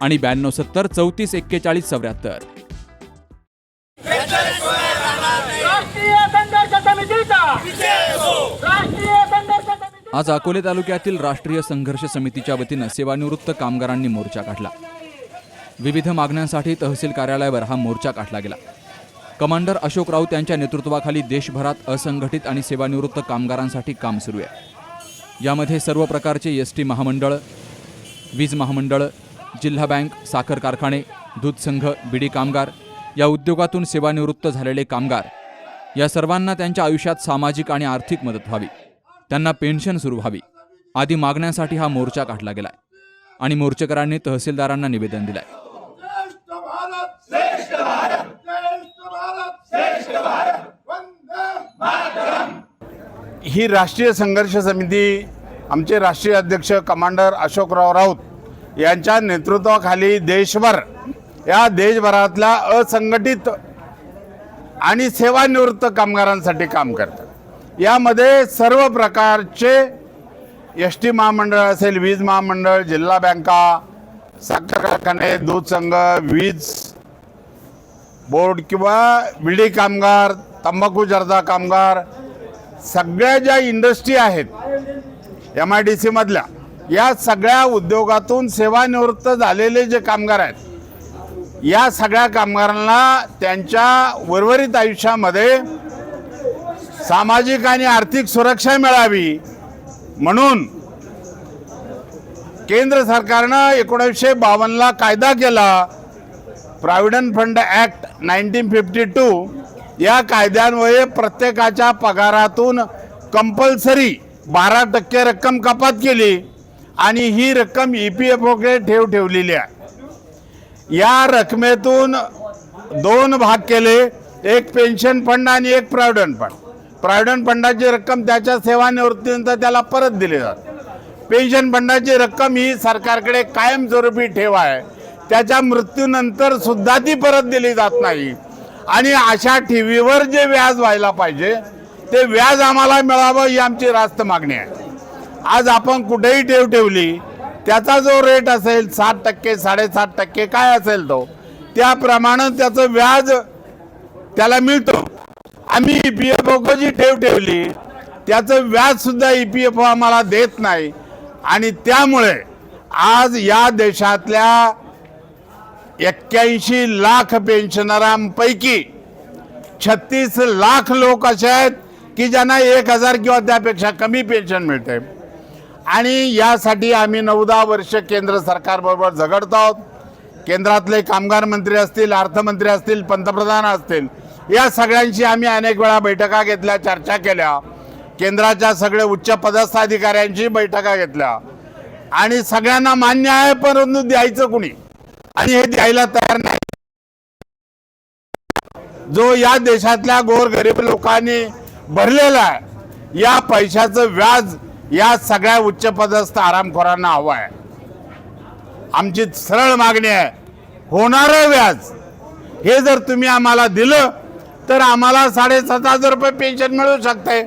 आणि ब्याण्णव सत्तर चौतीस एक्केचाळीस चौऱ्याहत्तर. राष्ट्रीय संघर्ष समितीचा. राष्ट्रीय संघर्ष समिती आज अकोले तालुक्यातील राष्ट्रीय संघर्ष समितीच्या वतीनं सेवानिवृत्त कामगारांनी मोर्चा काढला. विविध मागण्यांसाठी तहसील कार्यालयावर हा मोर्चा काढला गेला. कमांडर अशोक राऊत यांच्या नेतृत्वाखाली देशभरात असंघटित आणि सेवानिवृत्त कामगारांसाठी काम सुरू आहे. यामध्ये सर्व प्रकारचे एस टी महामंडळ वीज महामंडळ जिल्हा बँक साखर कारखाने दूध संघ बिडी कामगार या उद्योगातून सेवानिवृत्त झालेले कामगार या सर्वांना त्यांच्या आयुष्यात सामाजिक आणि आर्थिक मदत व्हावी. त्यांना पेन्शन सुरू व्हावी. आदी मागण्यांसाठी हा मोर्चा काढला गेलाय आणि मोर्चेकरांनी तहसीलदारांना निवेदन दिलंय. श्रेष्ठ भारत श्रेष्ठ भारत श्रेष्ठ भारत श्रेष्ठ भारत. वंदे ही राष्ट्रीय संघर्ष समिती आमचे राष्ट्रीय अध्यक्ष कमांडर अशोकराव राऊत यांच्या नेतृत्वाखाली देशभर या देशभरातल्या असंघटित आणि सेवानिवृत्त कामगारांसाठी काम करतात. यामध्ये सर्व प्रकारचे एस टी महामंडळ असेल वीज महामंडळ जिल्हा बँका साखर कारखाने दूध संघ वीज बोर्ड किंवा विडी कामगार तंबाखू जर्दा कामगार सगळ्या ज्या इंडस्ट्री आहेत एम आय डी सीमधल्या या सगळ्या उद्योगातून सेवानिवृत्त झालेले जे कामगार आहेत या सगळ्या कामगारांना त्यांच्या उर्वरित आयुष्यामध्ये सामाजिक आणि आर्थिक सुरक्षा मिळावी म्हणून केंद्र सरकारनं एकोणीसशे बावन्नला कायदा केला. Provident fund act nineteen fifty two या कायद्यान्वये प्रत्येकाच्या पगारातून कंपल्सरी बारा टक्के रक्कम कपात केली. आणि ही रक्कम ई पी एफ ओकडे ठेव ठेवलेली आहे. या रकमेतून दोन भाग केले. एक पेन्शन फंड आणि एक प्रॉव्हिडंट फंड प्रॉव्हिडंट फंडाची रक्कम त्याच्या सेवानिवृत्तीनंतर त्याला परत दिली जाते. पेन्शन फंडाची रक्कम ही सरकारकडे कायमस्वरूपी ठेव आहे. त्याच्या मृत्यूनंतर सुद्धा ती परत दिली जात नाही. आणि अशा ठेवीवर जे व्याज व्हायला पाहिजे ते व्याज आम्हाला मिळावं ही आमची रास्त मागणी आहे. आज आपण कुठेही ठेव ठेवली त्याचा जो रेट असेल सात टक्के साडेसात टक्के काय असेल तो त्याप्रमाणे त्याचं व्याज त्याला मिळतो. आम्ही ई पी एफ जी ठेव ठेवली त्याचं व्याजसुद्धा ई पी एफ ओ आम्हाला देत नाही. आणि त्यामुळे आज या देशातल्या एक्क्याऐंशी लाख पेन्शनरांपैकी छत्तीस लाख लोक असे आहेत की ज्यांना एक हजार किंवा त्यापेक्षा कमी पेन्शन मिळते. आणि यासाठी आम्ही नऊदा वर्ष केंद्र सरकारबरोबर झगडतो आहोत. केंद्रातले कामगार मंत्री असतील अर्थमंत्री असतील पंतप्रधान असतील या सगळ्यांशी आम्ही अनेक वेळा बैठका घेतल्या चर्चा केल्या. केंद्राच्या सगळे उच्च पदस्थ अधिकाऱ्यांशी बैठका घेतल्या. आणि सगळ्यांना मान्य आहे परंतु द्यायचं कुणी? आणि हे द्यायला तयार नाही. जो या देशातल्या गोरगरीब लोकांनी भरलेला आहे या पैशाचं व्याज या सगळ्या उच्चपदस्थ आरामखोरांना हवं आहे. आमची सरळ मागणी आहे. होणारं व्याज. हे जर तुम्ही आम्हाला दिलं तर आम्हाला साडेसात हजार रुपये पेन्शन मिळू शकते.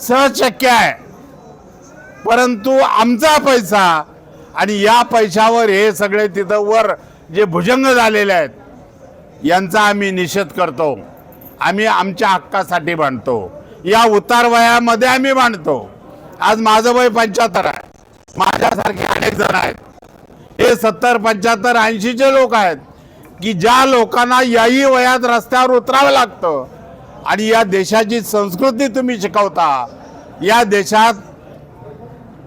सहज शक्य आहे. परंतु आमचा पैसा आणि या पैशावर हे सगळे तिथं वर जे भुजंग झालेले आहेत यांचा आम्ही निषेध करतो. आम्ही आमच्या हक्कासाठी बांधतो. या उतार वयामध्ये आम्ही मांडतो आज माझं वय पंच्याहत्तर आहे. माझ्यासारखे अनेक जण आहेत. हे सत्तर पंच्याहत्तर ऐंशीचे लोक आहेत की ज्या लोकांना याही वयात रस्त्यावर उतरावं लागतं आणि या देशाची संस्कृती तुम्ही शिकवता या देशात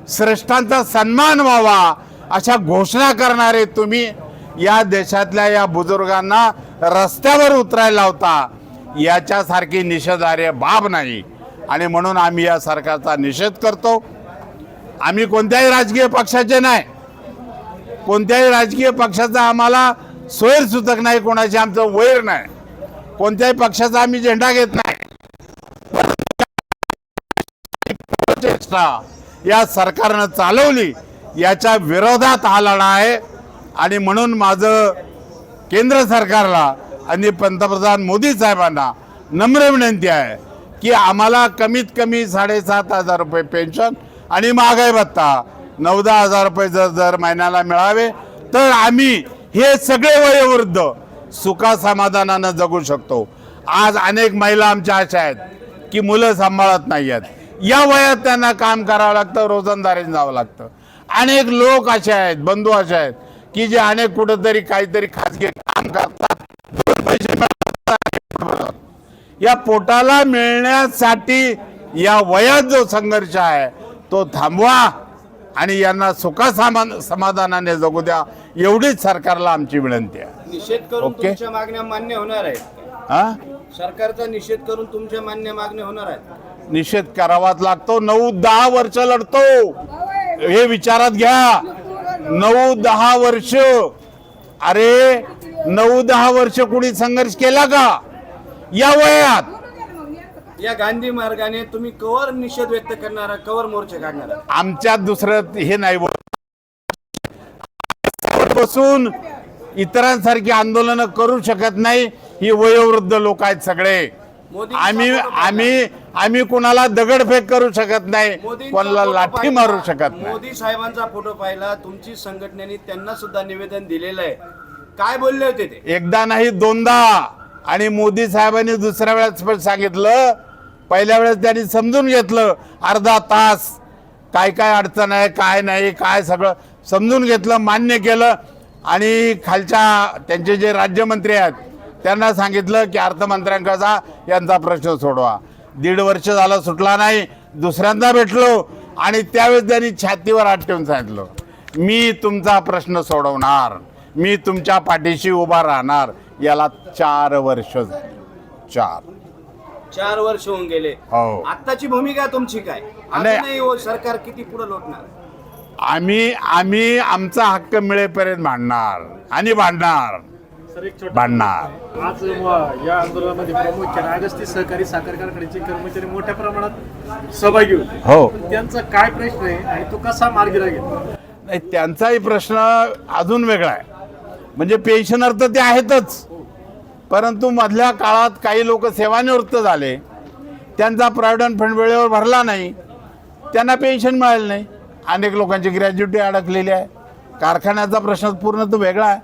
श्रेष्ठांचा सन्मान व्हावा अशा घोषणा करणारे तुम्ही या देशातल्या या बुजुर्गांना रस्त्यावर उतरायला लावता याच्यासारखी निषेधार्य बाब नाही. आणि म्हणून आम्ही या सरकारचा निषेध करतो. आम्ही कोणत्याही राजकीय पक्षाचे नाही. कोणत्याही राजकीय पक्षाचा आम्हाला सोयरसुतक नाही कोणाशी आमचं वैर नाही. कोणत्याही पक्षाचा आम्ही झेंडा घेत नाही. चेष्टा या सरकारनं चालवली याच्या विरोधात हा लढा आहे. आणि म्हणून माझं केंद्र सरकारला आणि पंतप्रधान मोदी साहेबांना नम्र विनंती आहे. की आम्हाला कमीत कमी साडेसात हजार रुपये पेन्शन आणि महागाई भत्ता. नऊ दहा हजार रुपये जर दर महिन्याला मिळावे तर आम्ही हे सगळे वयोवृद्ध सुखा समाधानानं जगू शकतो. आज अनेक महिला आमच्या अशा आहेत की मुलं सांभाळत नाही आहेत या वयात त्यांना काम करावं लागतं रोजंदारीने जावं लागतं. अनेक लोक असे आहेत बंधू असे आहेत की जे अनेक कुठंतरी काहीतरी खाजगी काम करतात पैसे या पोटाला मिळण्यासाठी या वयात जो संघर्ष आहे तो थांबवा आणि यांना सुखा सामान समाधानाने जगू द्या. एवढीच सरकारला आमची विनंती आहे. निषेध करून ओके. तुमच्या मागण्या मान्य होणार आहेत. हा? सरकारचा निषेध करून तुमच्या मान्य मागण्या होणार आहेत. निषेध करावाच लागतो. नऊ दहा वर्ष लढतो. हे विचारात घ्या. नऊ दहा वर्ष. अरे नऊ दहा वर्ष कुणी संघर्ष केला का? या वयात. या गांधी मार्गाने तुम्ही कवर निषेध व्यक्त करणारा कवर मोर्चे काढणारा. आमच्यात दुसरं हे नाही बोल बसून इतरांसारखी आंदोलनं करू शकत नाही ही वयोवृद्ध लोक आहेत सगळे. आम्ही. आम्ही आम्ही कुणाला दगडफेक करू शकत नाही कोणाला लाठी. मारू शकत नाही. मोदी साहेबांचा फोटो पाहिला तुमची संघटनेने त्यांना सुद्धा निवेदन दिलेलं आहे. काय बोलले होते ते? एकदा नाही दोनदा. आणि मोदी साहेबांनी दुसऱ्या वेळेस पण सांगितलं पहिल्या वेळेस त्यांनी समजून घेतलं अर्धा तास काय काय अडचण आहे काय नाही काय सगळं समजून घेतलं मान्य केलं. आणि खालच्या त्यांचे जे राज्यमंत्री आहेत त्यांना सांगितलं की अर्थमंत्र्यांचा यांचा प्रश्न सोडवा. दीड वर्ष झालं सुटला नाही दुसऱ्यांदा भेटलो आणि त्यावेळेस त्यांनी छातीवर हात ठेवून सांगितलं मी तुमचा प्रश्न सोडवणार मी तुमच्या पाठीशी उभा राहणार याला चार वर्ष झाली. चार. चार वर्ष होऊन गेले. हो. आत्ताची भूमिका तुमची काय? नाही. नाही. हो सरकार किती पुढे लोटणार? आम्ही आम्ही आमचा हक्क मिळेपर्यंत भांडणार आणि भांडणार सर एक छोटा भांडणार आज म- या आंदोलनामध्ये प्रामुख्याने अगस्ती सहकारी साखर कारखान्याचे कर्मचारी मोठ्या प्रमाणात सहभागी होते हो. पण त्यांचा काय प्रश्न आहे आणि तो कसा मार्गी लागेल? नाही त्यांचाही प्रश्न अजून वेगळा आहे. म्हणजे पेन्शनर तर ते आहेतच. परंतु मधल्या काळात काही लोक सेवानिवृत्त झाले. त्यांचा प्रॉव्हिडंट फंड वेळेवर भरला नाही. त्यांना पेन्शन मिळालं नाही. अनेक लोकांची ग्रॅज्युटी अडकलेली आहे. कारखान्याचा प्रश्न पूर्ण तो वेगळा आहे.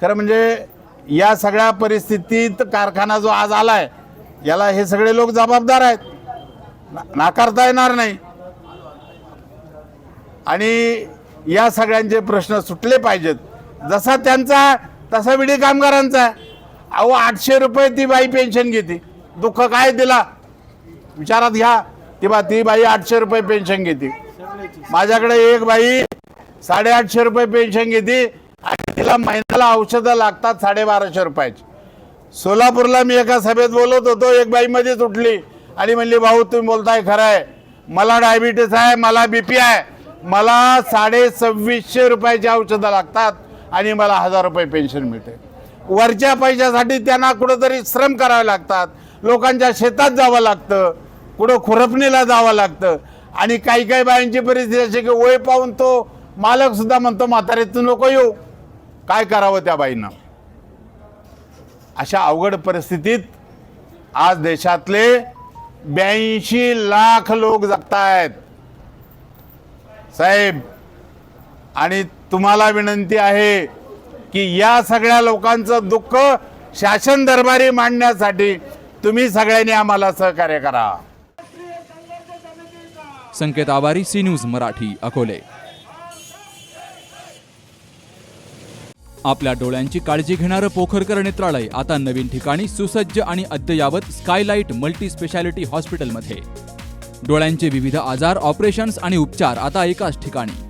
खरं म्हणजे या सगळ्या परिस्थितीत कारखाना जो आज आला आहे याला हे सगळे लोक जबाबदार आहेत. ना- नाकारता येणार नाही. आणि या सगळ्यांचे प्रश्न सुटले पाहिजेत. जसा त्यांचा तसा विडी कामगारांचा. आहे. अहो आठशे रुपये ती बाई पेन्शन घेते. दुःख काय तिला? विचारात घ्या. ती बा ती बाई आठशे रुपये पेन्शन घेते. माझ्याकडे एक बाई साडेआठशे रुपये पेन्शन घेते आणि तिला महिन्याला औषधं लागतात साडेबाराशे रुपयाची. सोलापूरला मी एका सभेत बोलत होतो एक बाई मध्येच उठली आणि म्हणली भाऊ तुम्ही बोलताय खरं आहे मला डायबिटीस आहे मला बीपी आहे. मला साडे सव्वीसशे रुपयाची औषधं लागतात. आणि मला हजार रुपये पेन्शन मिळते. वरच्या पैशासाठी त्यांना कुठंतरी श्रम करावे लागतात. लोकांच्या शेतात जावं लागतं. कुठं खुरपणीला जावं लागतं. आणि काही काही बायांची परिस्थिती अशी की वय पाहून तो मालकसुद्धा म्हणतो म्हातारीतून नको येऊ. काय करावं त्या बाईंना? अशा अवघड परिस्थितीत आज देशातले ब्याऐंशी लाख लोक जगतायत. साहेब आणि तुम्हाला विनंती आहे की या सगळ्या लोकांचं दुःख शासन दरबारी मांडण्यासाठी तुम्ही सगळ्यांनी आम्हाला सहकार्य करा. Sanket Awari C news Marathi Akole. आपल्या डोळ्यांची काळजी घेणारं पोखरकर नेत्रालय आता नवीन ठिकाणी सुसज्ज आणि अद्ययावत स्कायलाइट मल्टी स्पेशालिटी हॉस्पिटलमध्ये. डोळ्यांचे विविध आजार ऑपरेशन्स आणि उपचार आता एकाच ठिकाणी.